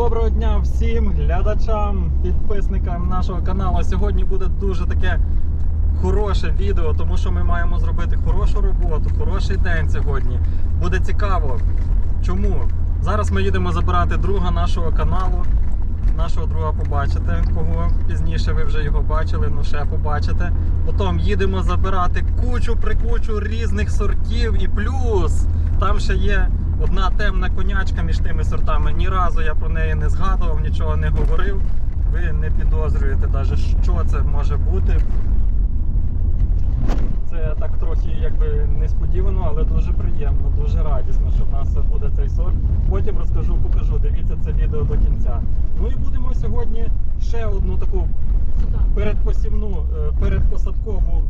Доброго дня всім глядачам, підписникам нашого каналу. Сьогодні буде дуже таке хороше відео, тому що ми маємо зробити хорошу роботу, хороший день сьогодні. Буде цікаво. Чому? Зараз ми їдемо забирати друга нашого каналу. Нашого друга побачите, кого пізніше ви вже його бачили, ну ще побачите. Потім їдемо забирати кучу прикучу різних сортів і плюс там ще є одна темна конячка між тими сортами. Ні разу я про неї не згадував, нічого не говорив. Ви не підозрюєте навіть, що це може бути. Це так трохи якби несподівано, але дуже приємно, дуже радісно, що в нас буде цей сорт. Потім розкажу, покажу. Дивіться це відео до кінця. Ну і будемо сьогодні ще одну таку передпосівну, е, передпосадкову,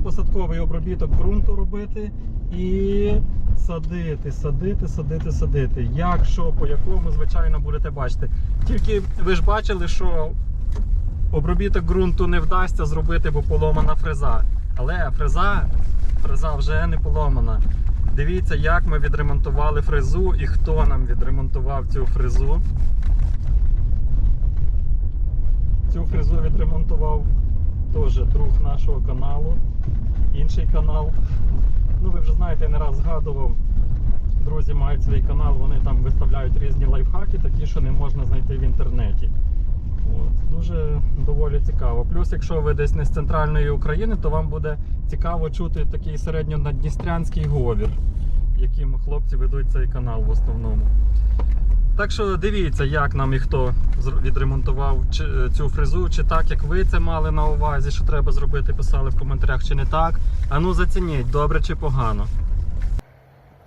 передпосадковий обробіток ґрунту робити і садити, садити, садити, садити. Як, що, по якому, звичайно, будете бачити. Тільки ви ж бачили, що обробіток ґрунту не вдасться зробити, бо поломана фреза. Але фреза, фреза вже не поломана. Дивіться, як ми відремонтували фрезу і хто нам відремонтував цю фрезу. Цю фрезу відремонтував теж друг нашого каналу, інший канал. Ну, ви вже знаєте, я не раз згадував. Друзі мають свій канал, вони там виставляють різні лайфхаки, такі, що не можна знайти в інтернеті. От, дуже доволі цікаво. Плюс, якщо ви десь не з центральної України, то вам буде цікаво чути такий середньонадністрянський говір, яким хлопці ведуть цей канал в основному. Так що дивіться, як нам і хто відремонтував е, цю фрезу, чи так, як ви це мали на увазі, що треба зробити, писали в коментарях, чи не так. А ну зацініть, добре чи погано.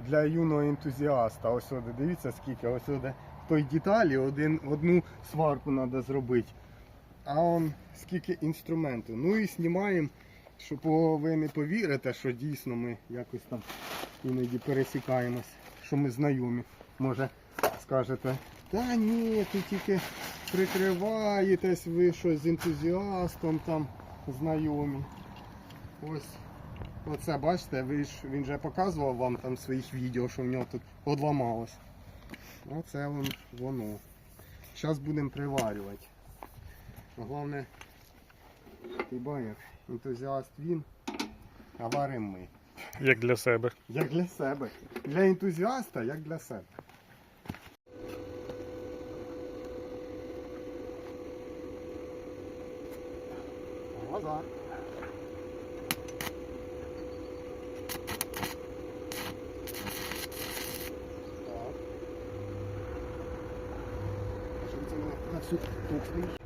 для юного ентузіаста. Ось сюди, дивіться скільки, ось сюди в той деталі один, одну сварку треба зробити. А он скільки інструменту. Ну і знімаємо, щоб ви не повірите, що дійсно ми якось там іноді пересікаємось, що ми знайомі. Може скажете, та ні, тут тільки прикриваєтесь ви що з ентузіастом там знайомі. Ось Оце бачите, ви ж, він же показував вам там своїх відео, що в нього тут одламалось. Оце вон, воно. Зараз будемо приварювати. Головне, ти як ентузіаст він, а варимо ми. Як для себе. Як для себе. Для ентузіаста, як для себе. Глаза. Так. Щоб це не на всю тут стоїш.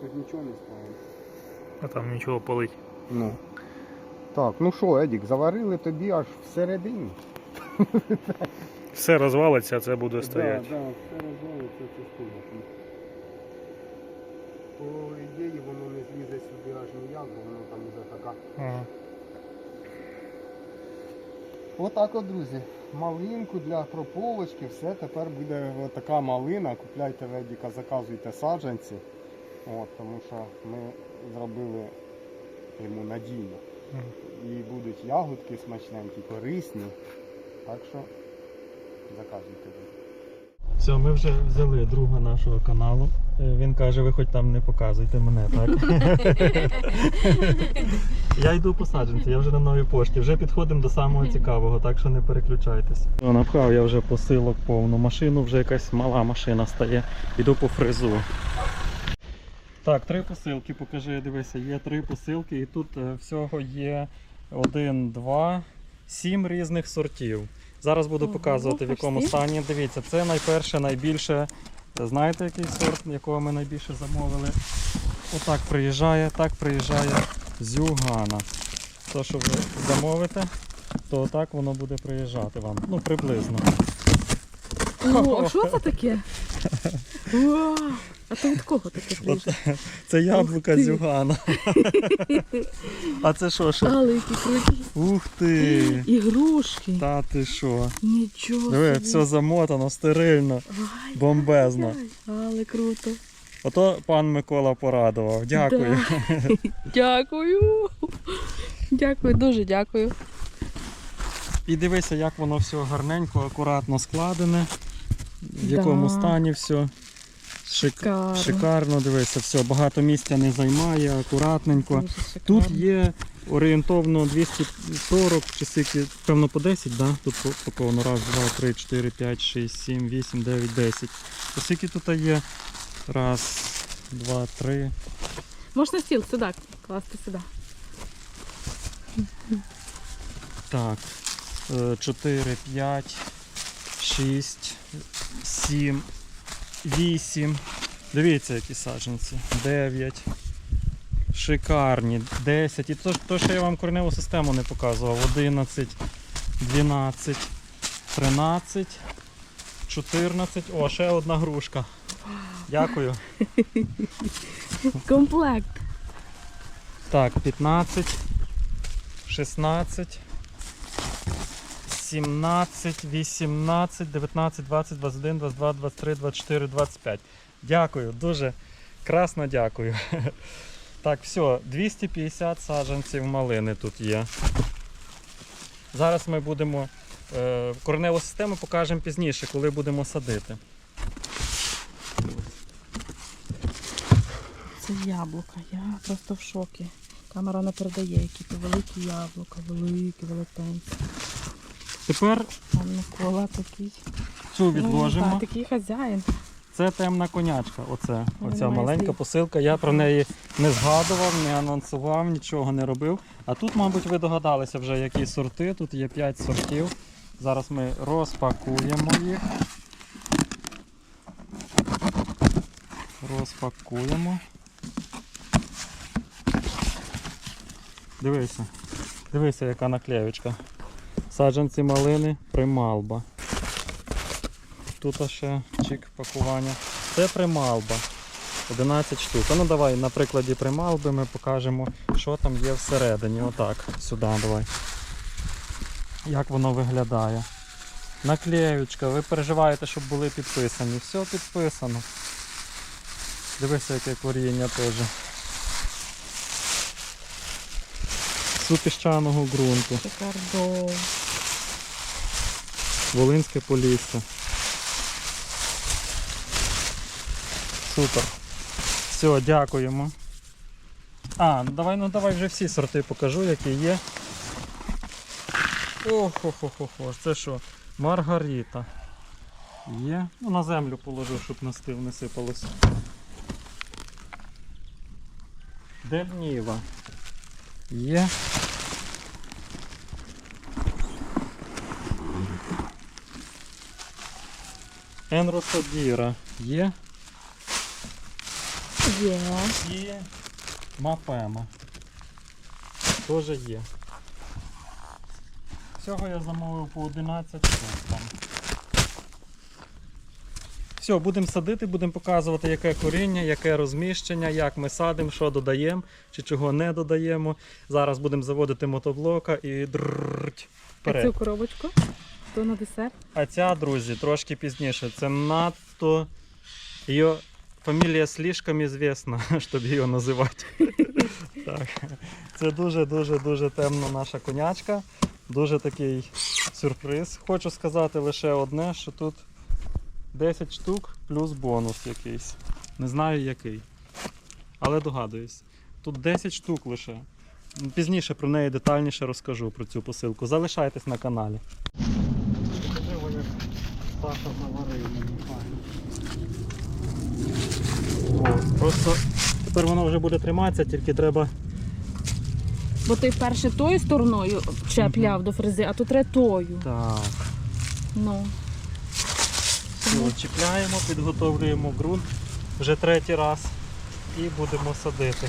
Тут нічого не ставимо. А там нічого полить. Ну. Так, ну що, Едік, заварили тобі аж всередині. Все розвалиться, а це буде стояти. Так, так, все розвалиться, це стоятиме. По ідеї воно не злізе сюди аж ніяк, бо воно там вже така. Ага. Отак от, друзі. Малинку для прополочки, все, тепер буде така малина. Купляйте в Едіка, заказуйте саджанці. От, тому що ми зробили йому надійно. І будуть ягодки смачненькі, корисні. Так що заказуйте. Все, ми вже взяли друга нашого каналу. Е, Він каже, ви хоч там не показуйте мене, так? я йду по саджанці, я вже на новій пошті. Вже підходимо до самого цікавого, так що не переключайтесь. Ну, напхав я вже посилок повну машину, вже якась мала машина стає. Іду по фрезу. Так, три посилки, покажи, дивися, є три посилки, і тут е, всього є один, два, сім різних сортів. Зараз буду Ого, показувати, в якому стані. Дивіться, це найперше, найбільше. Знаєте, який сорт, якого ми найбільше замовили? Отак приїжджає, так приїжджає з Югана. То, що ви замовите, то отак воно буде приїжджати вам. Ну, приблизно. О, а що це таке? А то від кого таке приїжджає? Це яблука ти. з Югана. А це що ще? Але які круті. Ух ти! Ігрушки. Та ти що? Нічого. Диви, собі. все замотано, стерильно, Ай, бомбезно. Але круто. Ото пан Микола порадував. Дякую. Да. Дякую. Дякую, дуже дякую. І дивися, як воно все гарненько, акуратно складене, в якому Да. стані все. Шик... Шикарно. Шикарно, дивися, все, багато місця не займає, акуратненько. Тут є орієнтовно 240 чи скільки, певно по 10, да? Тут паковано раз, два, три, чотири, п'ять, шість, сім, вісім, дев'ять, десять. Скільки тут є? Раз, два, три. Можна стіл сюди класти сюди. Так. 4, 5, 6, 7, 8. Дивіться, які саджанці. 9. Шикарні. 10. І то, то, що я вам кореневу систему не показував. 11, 12, 13, 14. О, ще одна грушка. Дякую. Комплект. Так, 15, 16, 17, 18, 19, 20, 21, 22, 23, 24, 25. Дякую, дуже красно дякую. Так, все, 250 саджанців малини тут є. Зараз ми будемо е, кореневу систему покажемо пізніше, коли будемо садити. Це яблука. Я просто в шокі. Камера не передає, які то великі яблука, великі, велетенці. Тепер Там Микола такий. цю Ну, відложимо. так, такий хазяїн. Це темна конячка. Оце, оця має маленька слів. посилка. Я про неї не згадував, не анонсував, нічого не робив. А тут, мабуть, ви догадалися вже, які сорти. Тут є 5 сортів. Зараз ми розпакуємо їх. Розпакуємо. Дивися. Дивися, яка наклеючка. Саджанці малини прималба. Тут ще чик пакування. Це прималба. 11 штук. Ну давай на прикладі прималби ми покажемо, що там є всередині. Отак, сюди давай. Як воно виглядає. Наклеючка, ви переживаєте, щоб були підписані. Все підписано. Дивися, яке коріння теж. Супіщаного ґрунту. Шикардо. Волинське полісся. Супер. Все, дякуємо. А, ну давай, ну давай вже всі сорти покажу, які є. Охо-хо-хо-хо, це що? Маргарита. Є. Ну на землю положу, щоб на стил не сипалося. Дельніва. Є. Енросодіра. Є. Є. І мапема. Теж є. Всього я замовив по 11 штук там. Все, будемо садити, будемо показувати, яке коріння, яке розміщення, як ми садимо, що додаємо чи чого не додаємо. Зараз будемо заводити мотоблока і дррррть. То на десерт? А ця, друзі, трошки пізніше. Це надто. Її фамілія слишком известна, щоб її називати. Так. Це дуже-дуже дуже темна наша конячка. Дуже такий сюрприз. Хочу сказати лише одне, що тут 10 штук плюс бонус якийсь. Не знаю який. Але догадуюсь. Тут 10 штук лише. Пізніше про неї детальніше розкажу про цю посилку. Залишайтесь на каналі. Саша заварив мені Просто тепер воно вже буде триматися, тільки треба Бо ти перше тою стороною чепляв до фрези, а то треба тою. Так. Ну. Все, чіпляємо, підготовлюємо ґрунт вже третій раз і будемо садити.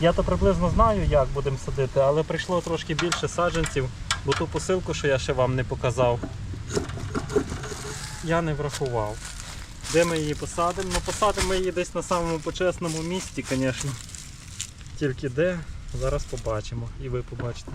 Я то приблизно знаю, як будемо садити, але прийшло трошки більше саджанців, бо ту посилку, що я ще вам не показав, я не врахував. Де ми її посадимо? Ну посадимо ми її десь на самому почесному місці, звісно. Тільки де, зараз побачимо і ви побачите.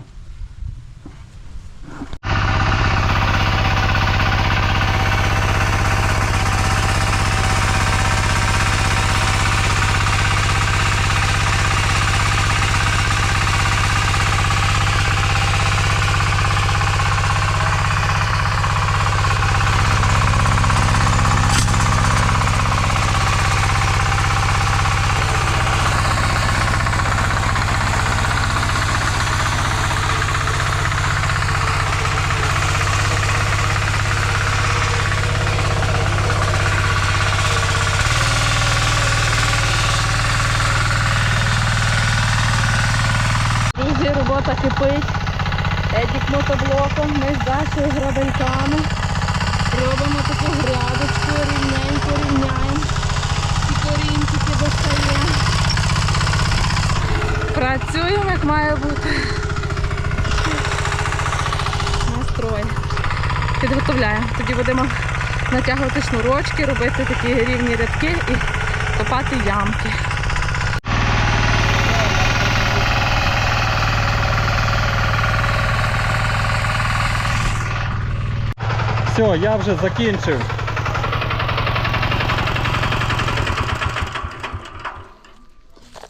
Друзі, робота кипить. Едік мотоблоком, ми з Дашою грабельками. Робимо таку грядочку, рівненько рівняємо. І корінчики достаємо. Працюємо, як має бути. Настрой. Підготовляємо. Тоді будемо натягувати шнурочки, робити такі рівні рядки і копати ямки. Все, я вже закінчив.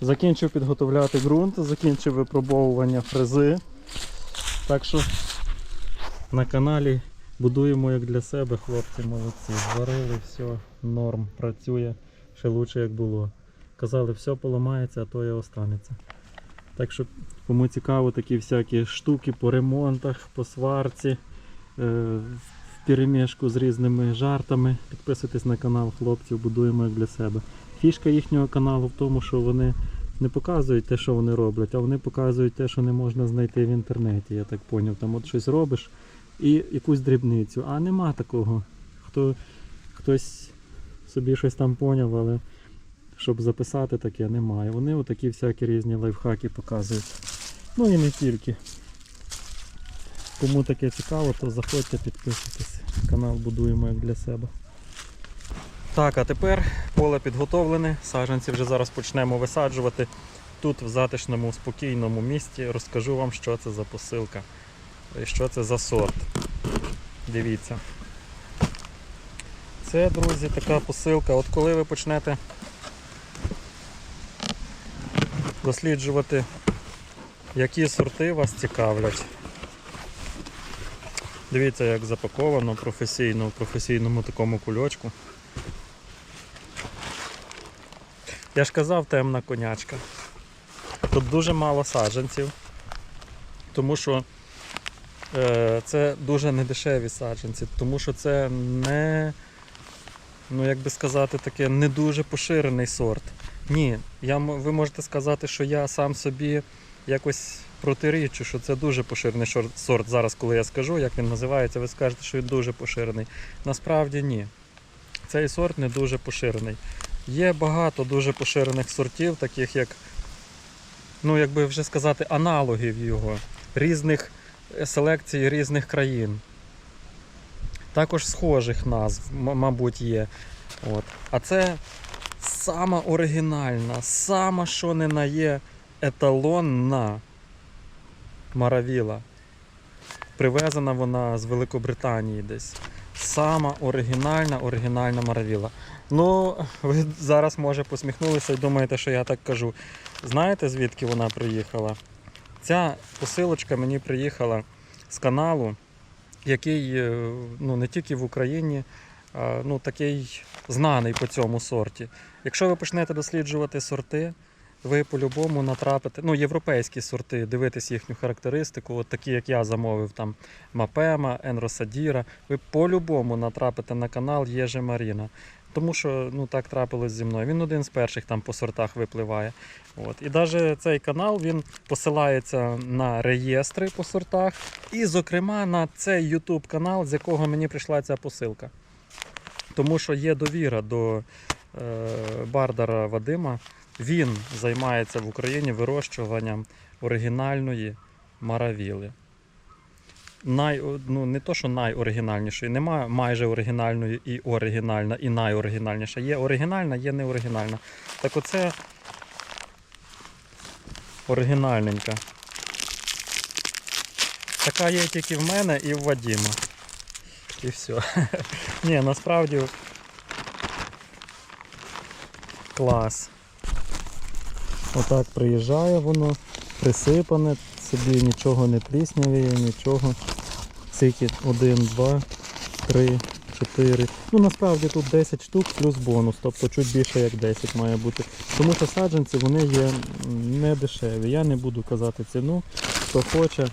Закінчив підготовляти ґрунт, закінчив випробовування фрези. Так що на каналі будуємо як для себе, хлопці молодці. Зварили, все, норм, працює, ще лучше як було. Казали, все поламається, а то і останеться. Так що, кому цікаво, такі всякі штуки по ремонтах, по сварці. е, в перемішку з різними жартами. Підписуйтесь на канал хлопців, будуємо як для себе. Фішка їхнього каналу в тому, що вони не показують те, що вони роблять, а вони показують те, що не можна знайти в інтернеті. Я так поняв. Там от щось робиш і якусь дрібницю. А нема такого. Хто, хтось собі щось там поняв, але щоб записати таке, немає. Вони отакі всякі різні лайфхаки показують. Ну і не тільки. Кому таке цікаво, то заходьте, підписуйтесь. Канал будуємо як для себе. Так, а тепер поле підготовлене. Саджанці вже зараз почнемо висаджувати. Тут в затишному, спокійному місті розкажу вам, що це за посилка і що це за сорт. Дивіться. Це, друзі, така посилка. От коли ви почнете досліджувати, які сорти вас цікавлять. Дивіться, як запаковано професійно в професійному такому кульочку. Я ж казав, темна конячка. Тут дуже мало саджанців, тому що це дуже недешеві саджанці, тому що це не, ну як би сказати, таке не дуже поширений сорт. Ні, я, ви можете сказати, що я сам собі якось протирічу, що це дуже поширений сорт. Зараз, коли я скажу, як він називається, ви скажете, що він дуже поширений. Насправді ні. Цей сорт не дуже поширений. Є багато дуже поширених сортів, таких як, ну як би вже сказати, аналогів його, різних селекцій різних країн. Також схожих назв, мабуть, є. От. А це сама оригінальна, сама що не на є еталонна маравіла. Привезена вона з Великобританії десь. Сама оригінальна, оригінальна маравіла. Ну, ви зараз може посміхнулися і думаєте, що я так кажу. Знаєте, звідки вона приїхала? Ця посилочка мені приїхала з каналу, який е, ну, не тільки в Україні, а, ну, такий знаний по цьому сорті. Якщо ви почнете досліджувати сорти, ви по-любому натрапите, ну, європейські сорти, дивитись їхню характеристику, от такі, як я замовив, там Мапема, Енросадіра, ви по-любому натрапите на канал Єже Маріна. Тому що ну, так трапилось зі мною. Він один з перших там по сортах випливає. От. І навіть цей канал він посилається на реєстри по сортах, і, зокрема, на цей YouTube канал, з якого мені прийшла ця посилка. Тому що є довіра до е, Бардара Вадима. Він займається в Україні вирощуванням оригінальної маравіли. Най, ну, не то, що найоригінальнішої, немає майже оригінальної і оригінальна, і найоригінальніша. Є оригінальна, є неоригінальна. Так оце оригінальненька. Така є тільки в мене і в Вадима. І все. Ні, насправді клас. Отак приїжджає воно, присипане, собі нічого не пліснявіє, нічого. Скільки 1, 2, 3, 4. Ну насправді тут 10 штук плюс бонус, тобто чуть більше як 10 має бути. Тому що саджанці вони є не дешеві. Я не буду казати ціну. Хто хоче,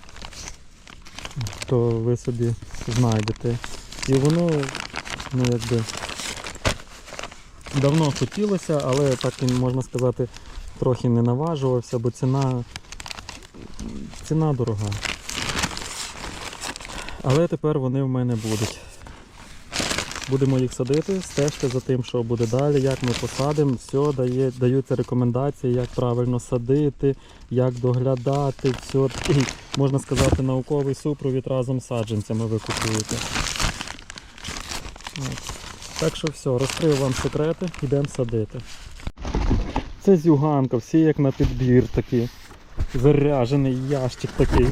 то ви собі знайдете. І воно, ну якби, давно хотілося, але так і можна сказати, трохи не наважувався, бо ціна, ціна дорога. Але тепер вони в мене будуть. Будемо їх садити, стежте за тим, що буде далі, як ми посадимо, все дає, даються рекомендації, як правильно садити, як доглядати, все. Можна сказати, науковий супровід разом з саджанцями ви купуєте. От. Так що все, розкрив вам секрети, йдемо садити. Це зюганка, всі як на підбір такі. Заряжений ящик такий.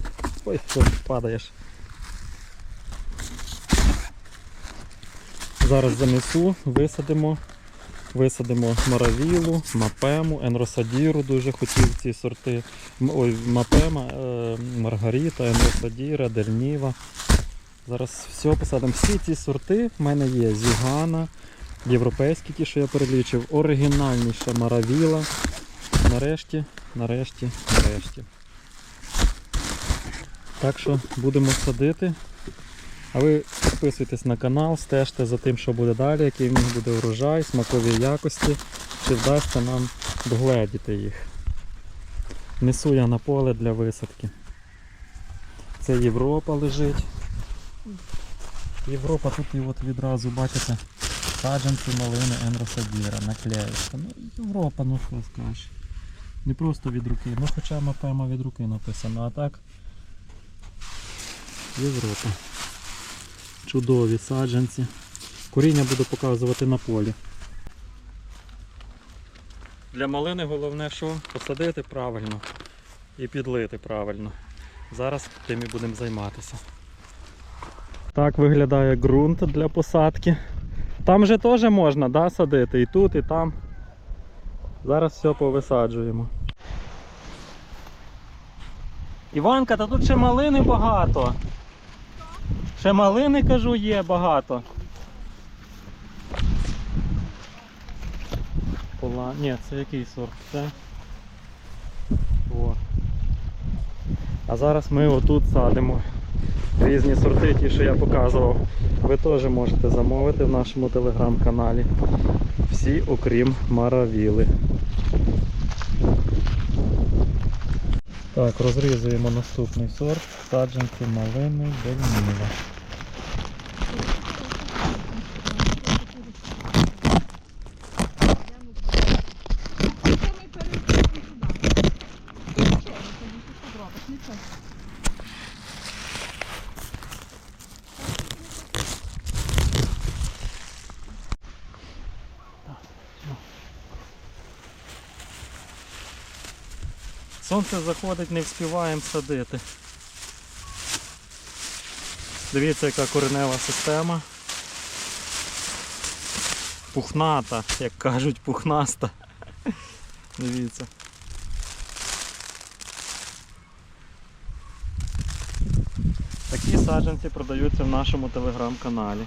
Ой, що падаєш. Зараз занесу, висадимо. Висадимо маравілу, мапему, енросадіру дуже хотів ці сорти. Ой, мапема, е, маргаріта, енросадіра, дельніва. Зараз все посадимо. Всі ці сорти в мене є зюгана, європейські ті, що я перелічив, оригінальніша маравіла. Нарешті, нарешті, нарешті. Так що будемо садити. А ви підписуйтесь на канал, стежте за тим, що буде далі, який в них буде урожай, смакові якості, чи вдасться нам догледіти їх. Несу я на поле для висадки. Це Європа лежить. Європа тут і от відразу бачите саджанці малини Енросадіра, наклеїчка. Ну, Європа, ну що скажеш. Не просто від руки, ну хоча мапема від руки написано, а так Європа. Чудові саджанці. Коріння буду показувати на полі. Для малини головне, що посадити правильно і підлити правильно. Зараз тим і будемо займатися. Так виглядає ґрунт для посадки. Там же теж можна да, садити і тут, і там. Зараз все повисаджуємо. Іванка, та тут ще малини багато. Ще малини, кажу, є багато. Пола... Ні, це який сорт? Це. О. А зараз ми отут садимо різні сорти, ті, що я показував. Ви теж можете замовити в нашому телеграм-каналі. Всі, окрім маравіли. Так, розрізуємо наступний сорт. Саджанці малини дельніва. Сонце заходить, не вспіваємо садити. Дивіться, яка коренева система. Пухната, як кажуть, пухнаста. Дивіться. Такі саджанці продаються в нашому телеграм-каналі.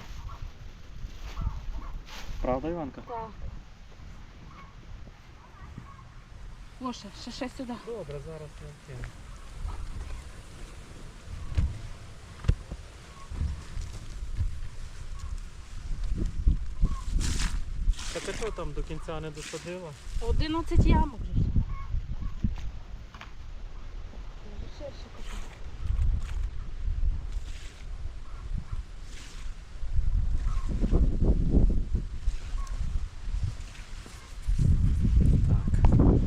Правда, Іванка? Так. Лоша, ще ще сюди. Добре, зараз я Та ти що там до кінця не досадила? 11 ямок же. ж. Ширше копати. Так.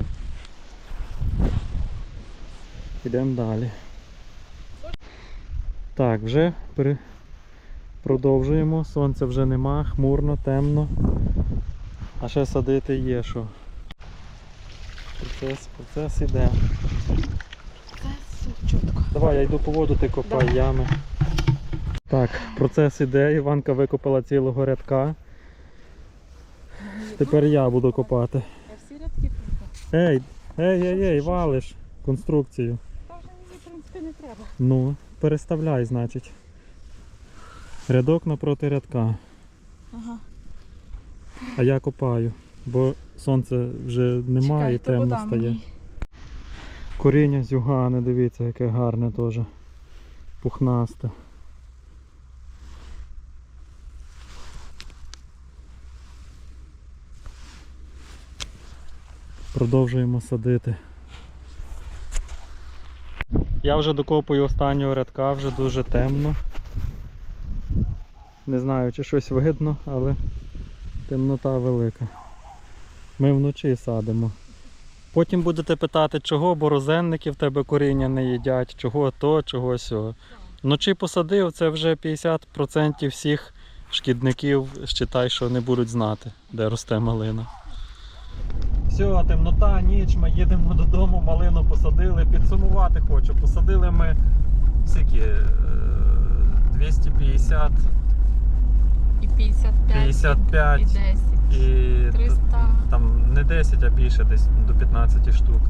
Йдемо далі. Так, вже пере... продовжуємо. Сонця вже нема, хмурно, темно. А ще садити є що. Процес, процес іде. Чітко. Давай, я йду по воду, ти копай Давай. ями. Так, процес іде, Іванка викопала цілого рядка. Тепер я буду копати. Я всі рядки. Ей, ей, ей, ей, валиш конструкцію. В принципі, не треба. Ну, переставляй, значить. Рядок напроти рядка. Ага. А я копаю, бо сонце вже немає і Чекай, то темно вода стає. мені. Коріння з югани, дивіться, яке гарне теж. Пухнасте. Продовжуємо садити. Я вже докопую останнього рядка, вже дуже темно. Не знаю, чи щось видно, але темнота велика. Ми вночі садимо. Потім будете питати, чого борозенники в тебе коріння не їдять, чого то, чого сього. Вночі посадив, це вже 50% всіх шкідників, считай, що не будуть знати, де росте малина. Все, темнота, ніч, ми їдемо додому, малину посадили. Підсумувати хочу. Посадили ми скільки? Е, 250 І 55, 55 і 10. і 300, там не 10, а більше, десь до 15 штук.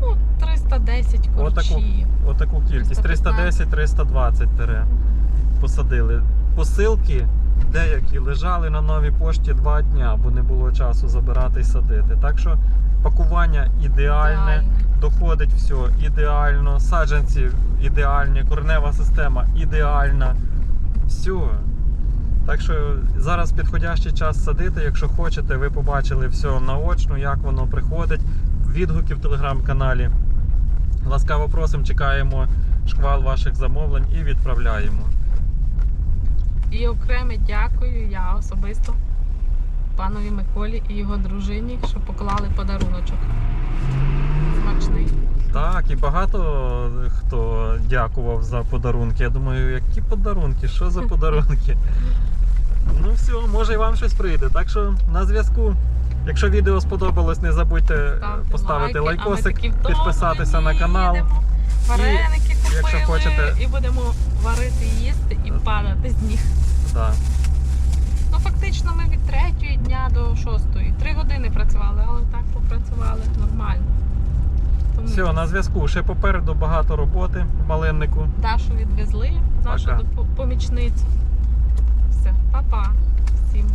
ну, 310 корчів. Отаку кількість 310-320 тере посадили. Посилки деякі лежали на новій пошті два дня, бо не було часу забирати і садити. Так що пакування ідеальне, доходить все ідеально, саджанці ідеальні, коренева система ідеальна. Все. Так що зараз підходящий час садити. Якщо хочете, ви побачили все наочно, як воно приходить. Відгуки в телеграм-каналі. Ласкаво просимо, чекаємо шквал ваших замовлень і відправляємо. І окреме дякую я особисто панові Миколі і його дружині, що поклали подаруночок. Смачний. Так, і багато хто дякував за подарунки. Я думаю, які подарунки? Що за подарунки? Ну все, може і вам щось прийде. Так що на зв'язку. Якщо відео сподобалось, не забудьте Ставте поставити лайки, лайкосик, підписатися на канал. їдемо, Вареники купили якщо хочете- і будемо варити, їсти і падати з них. Да. Ну фактично ми від третьої дня до шостої. Три години працювали, але так попрацювали нормально. Тому Все, на зв'язку. Ще попереду багато роботи в малиннику. Дашу відвезли, нашу Пока. помічницю. Все, па-па всім.